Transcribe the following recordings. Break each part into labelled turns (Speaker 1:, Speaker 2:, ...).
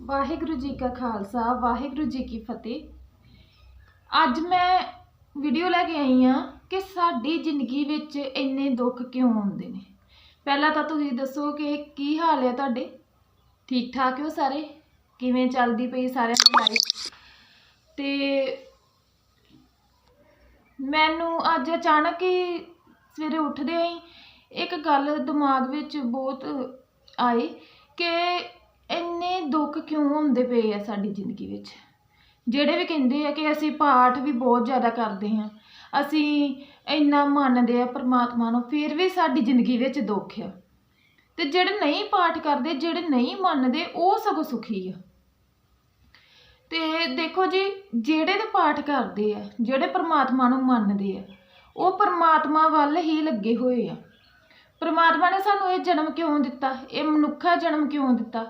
Speaker 1: ਵਾਹਿਗੁਰੂ ਜੀ ਕਾ ਖਾਲਸਾ, ਵਾਹਿਗੁਰੂ ਜੀ ਕੀ ਫਤਿਹ। ਅੱਜ ਮੈਂ ਵੀਡੀਓ ਲੈ ਕੇ ਆਈ ਆ ਕਿ ਸਾਡੀ ਜ਼ਿੰਦਗੀ ਵਿੱਚ ਇੰਨੇ ਦੁੱਖ ਕਿਉਂ ਆਉਂਦੇ ਨੇ। ਪਹਿਲਾਂ ਤਾਂ ਤੁਸੀਂ ਦੱਸੋ ਕਿ ਕੀ ਹਾਲ ਹੈ ਤੁਹਾਡੇ? ਠੀਕ ਠਾਕ ਹੋ ਸਾਰੇ? ਕਿਵੇਂ ਚੱਲਦੀ ਪਈ ਸਾਰਿਆਂ ਦੀ ਲਾਈਫ ਤੇ ਮੈਨੂੰ ਅੱਜ ਅਚਾਨਕ ਹੀ ਸਵੇਰੇ ਉੱਠਦੇ ਹੀ ਇੱਕ ਗੱਲ ਦਿਮਾਗ ਵਿੱਚ ਬਹੁਤ ਆਈ ਕਿ ਇੰਨੇ ਦੁੱਖ ਕਿਉਂ ਹੁੰਦੇ ਪਏ ਆ ਸਾਡੀ ਜ਼ਿੰਦਗੀ ਵਿੱਚ? ਜਿਹੜੇ ਵੀ ਕਹਿੰਦੇ ਆ ਕਿ ਅਸੀਂ ਪਾਠ ਵੀ ਬਹੁਤ ਜ਼ਿਆਦਾ ਕਰਦੇ ਹਾਂ, ਅਸੀਂ ਇੰਨਾ ਮੰਨਦੇ ਆ ਪ੍ਰਮਾਤਮਾ ਨੂੰ, ਫਿਰ ਵੀ ਸਾਡੀ ਜ਼ਿੰਦਗੀ ਵਿੱਚ ਦੁੱਖ ਆ। ਤੇ ਜਿਹੜੇ ਨਹੀਂ ਪਾਠ ਕਰਦੇ, ਜਿਹੜੇ ਨਹੀਂ ਮੰਨਦੇ, ਉਹ ਸਗੋਂ ਸੁਖੀ ਆ। ਤੇ ਦੇਖੋ ਜੀ, ਜਿਹੜੇ ਤੇ ਪਾਠ ਕਰਦੇ ਆ, ਜਿਹੜੇ ਪ੍ਰਮਾਤਮਾ ਨੂੰ ਮੰਨਦੇ ਆ, ਉਹ ਪ੍ਰਮਾਤਮਾ ਵੱਲ ਹੀ ਲੱਗੇ ਹੋਏ ਆ। ਪ੍ਰਮਾਤਮਾ ਨੇ ਸਾਨੂੰ ਇਹ ਜਨਮ ਕਿਉਂ ਦਿੱਤਾ? ਇਹ ਮਨੁੱਖਾ ਜਨਮ ਕਿਉਂ ਦਿੱਤਾ?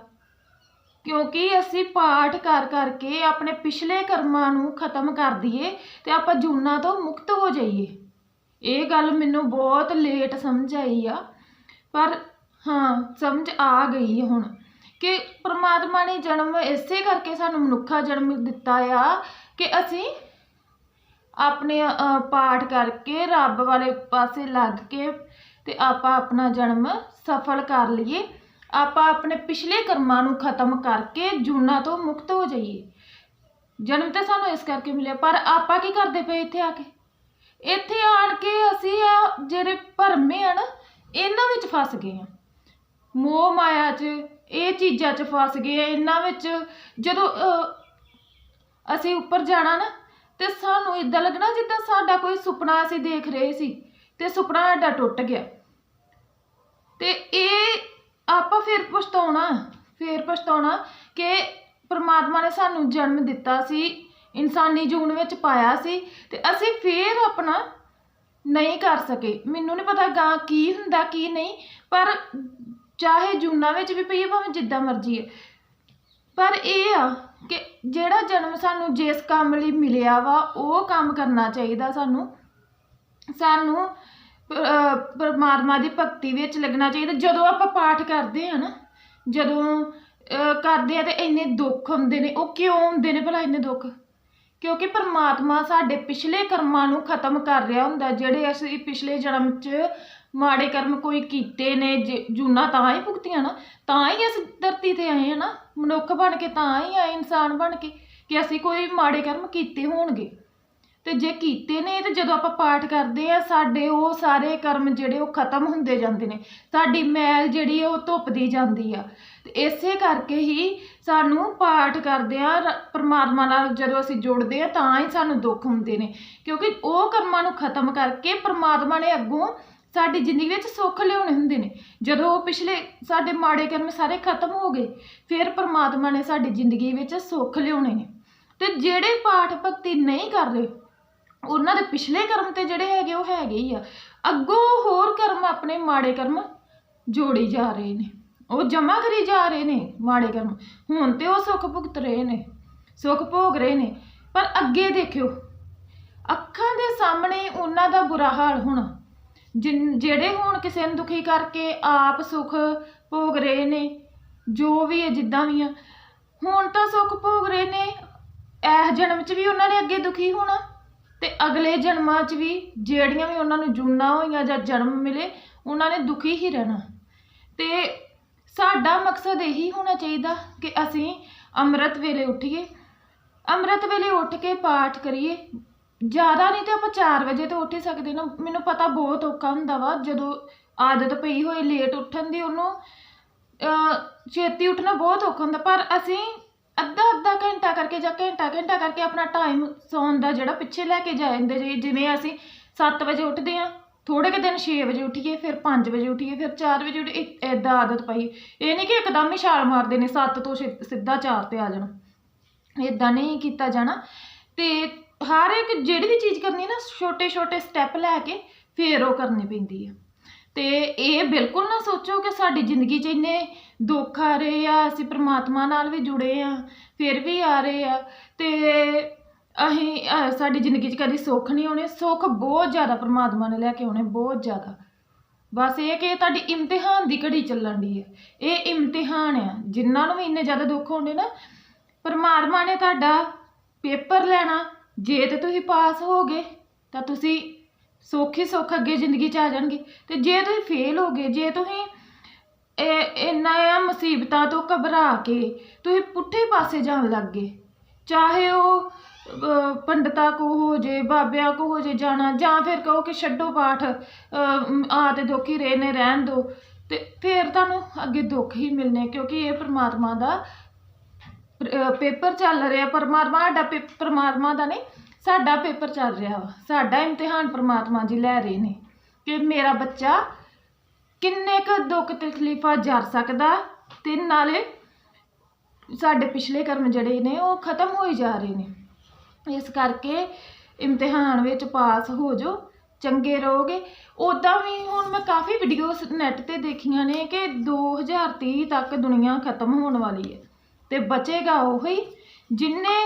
Speaker 1: ਕਿਉਂਕਿ ਅਸੀਂ ਪਾਠ ਕਰ ਕਰਕੇ ਆਪਣੇ ਪਿਛਲੇ ਕਰਮਾਂ ਨੂੰ ਖਤਮ ਕਰ ਦਈਏ ਅਤੇ ਆਪਾਂ ਜੂਨਾਂ ਤੋਂ ਮੁਕਤ ਹੋ ਜਾਈਏ। ਇਹ ਗੱਲ ਮੈਨੂੰ ਬਹੁਤ ਲੇਟ ਸਮਝ ਆਈ ਆ, ਪਰ ਹਾਂ, ਸਮਝ ਆ ਗਈ ਹੁਣ ਕਿ ਪਰਮਾਤਮਾ ਨੇ ਜਨਮ ਇਸੇ ਕਰਕੇ ਸਾਨੂੰ ਮਨੁੱਖਾ ਜਨਮ ਦਿੱਤਾ ਆ ਕਿ ਅਸੀਂ ਆਪਣੇ ਪਾਠ ਕਰਕੇ ਰੱਬ ਵਾਲੇ ਪਾਸੇ ਲੱਗ ਕੇ ਤੇ ਆਪਾਂ ਆਪਣਾ ਜਨਮ ਸਫਲ ਕਰ ਲਈਏ। ਆਪਾਂ ਆਪਣੇ ਪਿਛਲੇ ਕਰਮਾਂ ਨੂੰ ਖਤਮ ਕਰਕੇ ਜੂਨਾਂ ਤੋਂ ਮੁਕਤ ਹੋ ਜਾਈਏ। ਜਨਮ ਤਾਂ ਸਾਨੂੰ ਇਸ ਕਰਕੇ ਮਿਲਿਆ, ਪਰ ਆਪਾਂ ਕੀ ਕਰਦੇ ਪਏ ਇੱਥੇ ਆ ਕੇ? ਇੱਥੇ ਆਣ ਕੇ ਅਸੀਂ ਆ ਜਿਹੜੇ ਭਰਮੇ ਆ ਨਾ, ਇਹਨਾਂ ਵਿੱਚ ਫਸ ਗਏ ਆ। ਮੋਹ ਮਾਇਆ 'ਚ, ਇਹ ਚੀਜ਼ਾਂ 'ਚ ਫਸ ਗਏ ਆ, ਇਹਨਾਂ ਵਿੱਚ। ਜਦੋਂ ਅਸੀਂ ਉੱਪਰ ਜਾਣਾ ਨਾ, ਤੇ ਸਾਨੂੰ ਇਦਾਂ ਲੱਗਣਾ ਜਿੱਦਾਂ ਸਾਡਾ ਕੋਈ ਸੁਪਨਾ ਅਸੀਂ ਦੇਖ ਰਹੇ ਸੀ, ਤੇ ਸੁਪਨਾ ਸਾਡਾ ਟੁੱਟ ਗਿਆ। ਤੇ ਇਹ ਆਪਾਂ ਫਿਰ ਪਛਤਾਉਣਾ ਫਿਰ ਪਛਤਾਉਣਾ ਕਿ ਪ੍ਰਮਾਤਮਾ ਨੇ ਸਾਨੂੰ ਜਨਮ ਦਿੱਤਾ ਸੀ, ਇਨਸਾਨੀ ਜੂਨ ਵਿੱਚ ਪਾਇਆ ਸੀ ਤੇ ਅਸੀਂ ਫੇਰ ਆਪਣਾ ਨਹੀਂ ਕਰ ਸਕੇ। ਮੈਨੂੰ ਨਹੀਂ ਪਤਾ ਗਾਂ ਕੀ ਹੁੰਦਾ, ਕੀ ਨਹੀਂ, ਪਰ ਚਾਹੇ ਜੂਨਾਂ ਵਿੱਚ ਵੀ ਪਈਏ ਭਾਵੇਂ ਜਿੱਦਾਂ ਮਰਜ਼ੀ ਹੈ ਪਰ ਇਹ ਆ ਕਿ ਜਿਹੜਾ ਜਨਮ ਸਾਨੂੰ ਜਿਸ ਕੰਮ ਲਈ ਮਿਲਿਆ ਵਾ, ਉਹ ਕੰਮ ਕਰਨਾ ਚਾਹੀਦਾ ਸਾਨੂੰ। ਸਾਨੂੰ ਪਰਮਾਤਮਾ ਦੀ ਭਗਤੀ ਵਿੱਚ ਲੱਗਣਾ ਚਾਹੀਦਾ। ਜਦੋਂ ਆਪਾਂ ਪਾਠ ਕਰਦੇ ਆ ਨਾ, ਜਦੋਂ ਕਰਦੇ ਆ ਤੇ ਇੰਨੇ ਦੁੱਖ ਹੁੰਦੇ ਨੇ, ਉਹ ਕਿਉਂ ਹੁੰਦੇ ਨੇ ਭਲਾ ਇੰਨੇ ਦੁੱਖ? ਕਿਉਂਕਿ ਪਰਮਾਤਮਾ ਸਾਡੇ ਪਿਛਲੇ ਕਰਮਾਂ ਨੂੰ ਖਤਮ ਕਰ ਰਿਹਾ ਹੁੰਦਾ। ਜਿਹੜੇ ਅਸੀਂ ਪਿਛਲੇ ਜਨਮ 'ਚ ਮਾੜੇ ਕਰਮ ਕੋਈ ਕੀਤੇ ਨੇ, ਜੇ- ਜੂਨਾਂ ਤਾਂ ਹੀ ਭੁਗਤੀਆਂ ਨਾ, ਤਾਂ ਹੀ ਅਸੀਂ ਧਰਤੀ ਤੇ ਆਏ ਆ ਨਾ। ਮਨੁੱਖ ਬਣ ਕੇ ਤਾਂ ਹੀ ਆਏ, ਇਨਸਾਨ ਬਣ ਕੇ, ਕਿ ਅਸੀਂ ਕੋਈ ਮਾੜੇ ਕਰਮ ਕੀਤੇ ਹੋਣਗੇ। ਤੇ ਜੇ ਕੀਤੇ ਨੇ, ਤੇ ਜਦੋਂ ਆਪਾਂ ਪਾਠ ਕਰਦੇ ਆ ਸਾਡੇ ਉਹ ਸਾਰੇ ਕਰਮ ਜਿਹੜੇ ਉਹ ਖਤਮ ਹੁੰਦੇ ਜਾਂਦੇ ਨੇ। ਸਾਡੀ ਮੈਲ ਜਿਹੜੀ ਆ, ਉਹ ਧੁੱਪਦੀ ਜਾਂਦੀ ਆ। ਤੇ ਇਸੇ ਕਰਕੇ ਹੀ ਸਾਨੂੰ ਪਾਠ ਕਰਦੇ ਆ ਰ- ਪ੍ਰਮਾਤਮਾ ਨਾਲ ਜਦੋਂ ਅਸੀਂ ਜੁੜਦੇ ਆ ਤਾਂ ਹੀ ਸਾਨੂੰ ਦੁੱਖ ਹੁੰਦੇ ਨੇ। ਕਿਉਂਕਿ ਉਹ ਕਰਮਾਂ ਨੂੰ ਖਤਮ ਕਰਕੇ ਪਰਮਾਤਮਾ ਨੇ ਅੱਗੋਂ ਸਾਡੀ ਜ਼ਿੰਦਗੀ ਵਿੱਚ ਸੁੱਖ ਲਿਆਉਣੇ ਹੁੰਦੇ ਨੇ। ਜਦੋਂ ਉਹ ਪਿਛਲੇ ਸਾਡੇ ਮਾੜੇ ਕਰਮ ਸਾਰੇ ਖਤਮ ਹੋ ਗਏ, ਫਿਰ ਪਰਮਾਤਮਾ ਨੇ ਸਾਡੀ ਜ਼ਿੰਦਗੀ ਵਿੱਚ ਸੁੱਖ ਲਿਆਉਣੇ ਨੇ। ਤੇ ਜਿਹੜੇ ਪਾਠ ਭਗਤੀ ਨਹੀਂ ਕਰ ਰਹੇ ਉਹਨਾਂ ਦੇ ਪਿਛਲੇ ਕਰਮ ਤੇ ਜਿਹੜੇ ਹੈਗੇ ਉਹ ਹੈਗੇ ਹੀ ਆ। ਅੱਗੋਂ ਹੋਰ ਕਰਮ ਆਪਣੇ ਮਾੜੇ ਕਰਮ ਜੋੜੀ ਜਾ ਰਹੇ ਨੇ। ਉਹ ਜਮਾ ਕਰੀ ਜਾ ਰਹੇ ਨੇ ਮਾੜੇ ਕਰਮ। ਹੁਣ ਤੇ ਉਹ ਸੁੱਖ ਭੁਗਤ ਰਹੇ ਨੇ, ਸੁੱਖ ਭੋਗ ਰਹੇ ਨੇ। ਪਰ ਅੱਗੇ ਦੇਖਿਓ, ਅੱਖਾਂ ਦੇ ਸਾਹਮਣੇ ਉਹਨਾਂ ਦਾ ਬੁਰਾ ਹਾਲ ਹੋਣਾ। ਜਿਨ, ਜਿਹੜੇ ਹੁਣ ਕਿਸੇ ਨੂੰ ਦੁਖੀ ਕਰਕੇ ਆਪ ਸੁੱਖ ਭੋਗ ਰਹੇ ਨੇ, ਜੋ ਵੀ ਹੈ ਜਿੱਦਾਂ ਵੀ ਆ, ਹੁਣ ਤਾਂ ਸੁੱਖ ਭੋਗ ਰਹੇ ਨੇ, ਇਹ ਜਨਮ 'ਚ ਵੀ ਉਹਨਾਂ ਨੇ ਅੱਗੇ ਦੁਖੀ ਹੋਣਾ। ਤੇ ਅਗਲੇ ਜਨਮਾਂ 'ਚ ਵੀ ਜਿਹੜੀਆਂ ਵੀ ਉਹਨਾਂ ਨੂੰ ਜੂਨਾਂ ਹੋਈਆਂ ਜਾਂ ਜਨਮ ਮਿਲੇ, ਉਹਨਾਂ ਨੇ ਦੁਖੀ ਹੀ ਰਹਿਣਾ। ਤੇ ਸਾਡਾ ਮਕਸਦ ਇਹੀ ਹੋਣਾ ਚਾਹੀਦਾ ਕਿ ਅਸੀਂ ਅੰਮ੍ਰਿਤ ਵੇਲੇ ਉੱਠੀਏ। ਅੰਮ੍ਰਿਤ ਵੇਲੇ ਉੱਠ ਕੇ ਪਾਠ ਕਰੀਏ। ਜ਼ਿਆਦਾ ਨਹੀਂ ਤੇ ਆਪਾਂ 4 ਵਜੇ ਤੋਂ ਉੱਠ ਹੀ ਸਕਦੇ ਨਾ। ਮੈਨੂੰ ਪਤਾ ਬਹੁਤ ਔਖਾ ਹੁੰਦਾ ਵਾ, ਜਦੋਂ ਆਦਤ ਪਈ ਹੋਏ, ਲੇਟ ਉੱਠਣ ਦੀ ਉਹਨੂੰ ਛੇਤੀ ਉੱਠਣਾ ਬਹੁਤ ਔਖਾ ਹੁੰਦਾ। ਪਰ ਅਸੀਂ ਅੱਧਾ ਅੱਧਾ ਘੰਟਾ ਕਰਕੇ ਜਾਂ ਘੰਟਾ ਘੰਟਾ ਕਰਕੇ ਆਪਣਾ ਟਾਈਮ ਸੌਣ ਦਾ ਜਿਹੜਾ ਪਿੱਛੇ ਲੈ ਕੇ ਜਾਂਦੇ ਜੀ, ਜਿਵੇਂ ਅਸੀਂ 7 ਵਜੇ ਉੱਠਦੇ ਆ ਥੋੜੇ ਕੁ ਦਿਨ 6 ਵਜੇ ਉੱਠੀਏ, ਫਿਰ 5 ਵਜੇ ਉੱਠੀਏ, ਫਿਰ 4 ਵਜੇ ਉੱਠੀਏ ਇਦਾਂ ਆਦਤ ਪਾਈ। ਇਹ ਨਹੀਂ ਕਿ ਇੱਕਦਮ ਹੀ ਛਾਲ ਮਾਰਦੇ ਨੇ 7 ਤੋਂ ਛੇ- ਸਿੱਧਾ 4 ਤੇ ਆ ਜਾਣਾ। ਇਦਾਂ ਨਹੀਂ ਕੀਤਾ ਜਾਣਾ। ਤੇ ਹਰ ਇੱਕ ਜਿਹੜੀ ਵੀ ਚੀਜ਼ ਕਰਨੀ ਨਾ ਛੋਟੇ ਛੋਟੇ ਸਟੈਪ ਲੈ ਕੇ ਫੇਰ ਉਹ ਕਰਨੀ ਪੈਂਦੀ ਆ। ਤੇ ਇਹ ਬਿਲਕੁਲ ਨਾ ਸੋਚੋ ਕਿ ਸਾਡੀ ਜ਼ਿੰਦਗੀ 'ਚ ਇੰਨੇ ਦੁੱਖ ਆ ਰਹੇ ਆ ਅਸੀਂ ਪ੍ਰਮਾਤਮਾ ਨਾਲ ਵੀ ਜੁੜੇ ਆ ਫਿਰ ਵੀ ਆ ਰਹੇ ਆ ਤੇ ਅਸੀਂ ਅਹ, ਸਾਡੀ ਜ਼ਿੰਦਗੀ 'ਚ ਕਦੀ ਸੁੱਖ ਨਹੀਂ ਆਉਣੇ ਸੁੱਖ ਬਹੁਤ ਜ਼ਿਆਦਾ ਪ੍ਰਮਾਤਮਾ ਨੇ ਲੈ ਕੇ ਆਉਣੇ ਬਹੁਤ ਜ਼ਿਆਦਾ। ਬਸ ਇਹ ਕਿ ਤੁਹਾਡੀ ਇਮਤਿਹਾਨ ਦੀ ਘੜੀ ਚੱਲਣ ਦੀ ਹੈ ਇਹ ਇਮਤਿਹਾਨ ਆ ਜਿਨ੍ਹਾਂ ਨੂੰ ਵੀ ਇੰਨੇ ਜ਼ਿਆਦਾ ਦੁੱਖ ਹੁੰਦੇ ਨਾ ਪਰਮਾਤਮਾ ਨੇ ਤੁਹਾਡਾ ਪੇਪਰ ਲੈਣਾ ਜੇ ਤੇ ਤੁਸੀਂ ਪਾਸ ਹੋ ਗਏ ਤਾਂ ਤੁਸੀਂ ਸੌਖੀ ਸੁੱਖ ਅੱਗੇ ਜ਼ਿੰਦਗੀ 'ਚ ਆ ਜਾਣਗੇ। ਤੇ ਜੇ ਤੁਸੀਂ ਫੇਲ ਹੋ ਗਏ ਜੇ ਤੁਸੀਂ ਇਹ ਇਹਨਾਂ ਮੁਸੀਬਤਾਂ ਤੋਂ ਘਬਰਾ ਕੇ ਤੁਸੀਂ ਪੁੱਠੇ ਪਾਸੇ ਜਾਣ ਲੱਗ ਗਏ। ਚਾਹੇ ਉਹ ਅਹ, ਪੰਡਤਾਂ ਕੋ ਹੋ ਜੇ ਬਾਬਿਆਂ ਕੋ ਹੋ ਜੇ ਜਾਣਾ ਜਾਂ ਫਿਰ ਕਹੋ ਕਿ ਛੱਡੋ ਪਾਠ ਆ ਤੇ ਦੁੱਖ ਰਹੇ ਨੇ ਰਹਿਣ ਦਿਓ ਤੇ ਫਿਰ ਤੁਹਾਨੂੰ ਅੱਗੇ ਦੁੱਖ ਹੀ ਮਿਲਨੇ ਕਿਉਂਕਿ ਇਹ ਪਰਮਾਤਮਾ ਦਾ ਪੇਪਰ ਚੱਲ ਰਿਹਾ। ਪਰਮਾਤਮਾ ਸਾਡਾ ਪੇ- ਪਰਮਾਤਮਾ ਦਾ ਨਹੀਂ ਸਾਡਾ ਪੇਪਰ ਚੱਲ ਰਿਹਾ ਵਾ, ਸਾਡਾ ਇਮਤਿਹਾਨ ਪਰਮਾਤਮਾ ਜੀ ਲੈ ਰਹੇ ਨੇ ਕਿ ਮੇਰਾ ਬੱਚਾ ਕਿੰਨੇ ਕੁ ਦੁੱਖ ਤਕਲੀਫਾਂ ਜਰ ਸਕਦਾ ਤੇ ਨਾਲੇ ਸਾਡੇ ਪਿਛਲੇ ਕਰਮ ਜਿਹੜੇ ਨੇ ਉਹ ਖਤਮ ਹੋਈ ਜਾ ਰਹੇ ਨੇ। ਇਸ ਕਰਕੇ ਇਮਤਿਹਾਨ ਵਿੱਚ ਪਾਸ ਹੋ ਜਾਓ, ਚੰਗੇ ਰਹੋਗੇ। ਉਦਾਂ ਵੀ ਹੁਣ ਮੈਂ ਕਾਫੀ ਵੀਡੀਓਜ਼ ਨੈਟ ਤੇ ਦੇਖੀਆਂ ਨੇ ਕਿ 2030 ਤੱਕ ਦੁਨੀਆ ਖਤਮ ਹੋਣ ਵਾਲੀ ਹੈ ਤੇ ਬਚੇਗਾ ਉਹੀ ਜਿੰਨੇ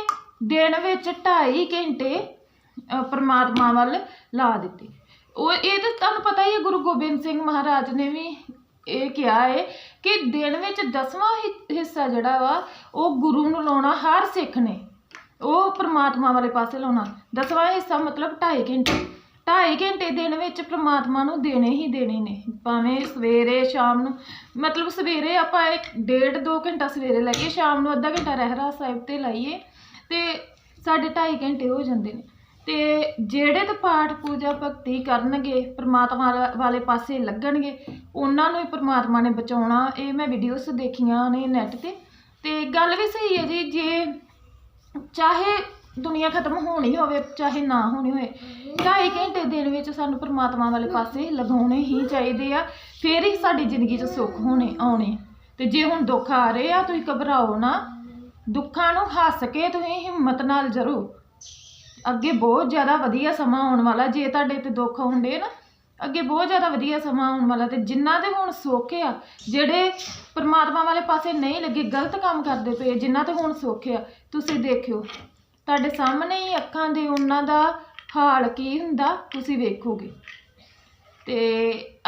Speaker 1: ਦਿਨ ਵਿੱਚ 2.5 ਘੰਟੇ ਪਰਮਾਤਮਾ ਵੱਲ ਲਾ ਦਿੱਤੇ। ਉਹ ਇਹ ਤਾਂ ਤੁਹਾਨੂੰ ਪਤਾ ਹੀ ਹੈ, ਗੁਰੂ ਗੋਬਿੰਦ ਸਿੰਘ ਮਹਾਰਾਜ ਨੇ ਵੀ ਇਹ ਕਿਹਾ ਹੈ ਕਿ ਦਿਨ ਵਿੱਚ ਦਸਵਾਂ ਹਿ- ਹਿੱਸਾ ਜਿਹੜਾ ਵਾ, ਉਹ ਗੁਰੂ ਨੂੰ ਲਾਉਣਾ, ਹਰ ਸਿੱਖ ਨੇ। ਉਹ ਪ੍ਰਮਾਤਮਾ ਵਾਲੇ ਪਾਸੇ ਲਾਉਣਾ। ਦਸਵਾਂ ਹਿੱਸਾ ਮਤਲਬ 2.5 ਘੰਟੇ। 2.5 ਘੰਟੇ ਦਿਨ ਵਿੱਚ ਪ੍ਰਮਾਤਮਾ ਨੂੰ ਦੇਣੇ ਹੀ ਦੇਣੇ ਨੇ। ਭਾਵੇਂ ਸਵੇਰੇ, ਸ਼ਾਮ ਨੂੰ, ਮਤਲਬ ਸਵੇਰੇ ਆਪਾਂ ਇੱਕ ਡੇਢ ਦੋ ਘੰਟਾ ਸਵੇਰੇ ਲਾਈਏ, ਸ਼ਾਮ ਨੂੰ ਅੱਧਾ ਘੰਟਾ ਰਹਿਰਾ ਸਾਹਿਬ ਤੇ ਲਾਈਏ ਤੇ ਸਾਡੇ ਢਾਈ ਘੰਟੇ ਹੋ ਜਾਂਦੇ ਨੇ। ਅਤੇ ਜਿਹੜੇ ਤਾਂ ਪਾਠ ਪੂਜਾ ਭਗਤੀ ਕਰਨਗੇ, ਪਰਮਾਤਮਾ ਵਾਲੇ ਪਾਸੇ ਲੱਗਣਗੇ, ਉਹਨਾਂ ਨੂੰ ਹੀ ਪਰਮਾਤਮਾ ਨੇ ਬਚਾਉਣਾ, ਇਹ ਮੈਂ ਵੀਡੀਓਸ ਦੇਖੀਆਂ ਨੇ ਨੈੱਟ ਤੇ। ਅਤੇ ਗੱਲ ਵੀ ਸਹੀ ਹੈ ਜੀ, ਜੇ ਚਾਹੇ ਦੁਨੀਆ ਖਤਮ ਹੋਣੀ ਹੋਵੇ, ਚਾਹੇ ਨਾ ਹੋਣੀ ਹੋਵੇ, ਢਾਈ ਘੰਟੇ ਦਿਨ ਵਿੱਚ ਸਾਨੂੰ ਪਰਮਾਤਮਾ ਵਾਲੇ ਪਾਸੇ ਲਗਾਉਣੇ ਹੀ ਚਾਹੀਦੇ ਆ, ਫਿਰ ਹੀ ਸਾਡੀ ਜ਼ਿੰਦਗੀ 'ਚ ਸੁੱਖ ਹੋਣੇ, ਆਉਣੇ। ਤੇ ਜੇ ਹੁਣ ਦੁੱਖ ਆ ਰਹੇ ਆ, ਤੁਸੀਂ ਘਬਰਾਓ ਨਾ। ਦੁੱਖਾਂ ਨੂੰ ਹੱਸ ਕੇ ਤੁਸੀਂ ਹਿੰਮਤ ਨਾਲ ਜਰੋ। ਅੱਗੇ ਬਹੁਤ ਜ਼ਿਆਦਾ ਵਧੀਆ ਸਮਾਂ ਆਉਣ ਵਾਲਾ, ਜੇ ਤੁਹਾਡੇ ਤੇ ਦੁੱਖ ਹੁੰਦੇ ਨਾ, ਅੱਗੇ ਬਹੁਤ ਜ਼ਿਆਦਾ ਵਧੀਆ ਸਮਾਂ ਆਉਣ ਵਾਲਾ ਤੇ ਜਿਨ੍ਹਾਂ ਦੇ ਹੁਣ ਸੁੱਖ ਆ, ਜਿਹੜੇ ਪਰਮਾਤਮਾ ਵਾਲੇ ਪਾਸੇ ਨਹੀਂ ਲੱਗੇ, ਗਲਤ ਕੰਮ ਕਰਦੇ ਪਏ ਜਿਨ੍ਹਾਂ ਤੇ ਹੁਣ ਸੁੱਖ ਆ, ਤੁਸੀਂ ਦੇਖਿਓ। ਤੁਹਾਡੇ ਸਾਹਮਣੇ ਹੀ ਅੱਖਾਂ ਦੇ ਉਹਨਾਂ ਦਾ ਹਾਲ ਕੀ ਹੁੰਦਾ, ਤੁਸੀਂ ਵੇਖੋਗੇ। ਤੇ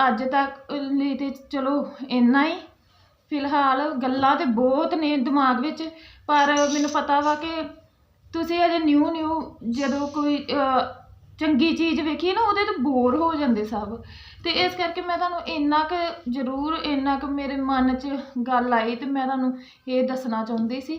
Speaker 1: ਅੱਜ ਤੱਕ ਲਈ ਤੇ ਚਲੋ ਇੰਨਾ ਹੀ। ਫਿਲਹਾਲ ਗੱਲਾਂ ਤੇ ਬਹੁਤ ਨੇ ਦਿਮਾਗ ਵਿੱਚ। ਪਰ ਮੈਨੂੰ ਪਤਾ ਵਾ ਕਿ ਤੁਸੀਂ ਅਜੇ ਨਿਊ ਨਿਊ ਜਦੋਂ ਕੋਈ ਅਹ, ਚੰਗੀ ਚੀਜ਼ ਵੇਖੀ ਨਾ ਉਹਦੇ ਤੋਂ ਬੋਰ ਹੋ ਜਾਂਦੇ ਸਭ। ਤੇ ਇਸ ਕਰਕੇ ਮੈਂ ਤੁਹਾਨੂੰ ਇੰਨਾ ਕੁ ਜ਼ਰੂਰ ਇੰਨਾ ਕੁ ਮੇਰੇ ਮਨ 'ਚ ਗੱਲ ਆਈ ਤੇ ਮੈਂ ਤੁਹਾਨੂੰ ਇਹ ਦੱਸਣਾ ਚਾਹੁੰਦੀ ਸੀ।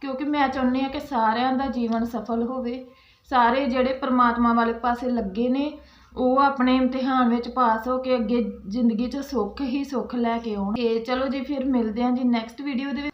Speaker 1: ਕਿਉਂਕਿ ਮੈਂ ਚਾਹੁੰਦੀ ਹਾਂ ਕਿ ਸਾਰਿਆਂ ਦਾ ਜੀਵਨ ਸਫਲ ਹੋਵੇ। ਸਾਰੇ ਜਿਹੜੇ ਪ੍ਰਮਾਤਮਾ ਵਾਲੇ ਪਾਸੇ ਲੱਗੇ ਨੇ ਉਹ ਆਪਣੇ ਇਮਤਿਹਾਨ ਵਿੱਚ ਪਾਸ ਹੋ ਕੇ ਅੱਗੇ ਜ਼ਿੰਦਗੀ 'ਚ ਸੁੱਖ ਹੀ ਸੁੱਖ ਲੈ ਕੇ ਆਉਣ। ਤੇ ਚਲੋ ਜੀ ਫਿਰ ਮਿਲਦੇ ਹਾਂ ਜੀ ਨੈਕਸਟ ਵੀਡੀਓ ਦੇ ਵਿੱਚ।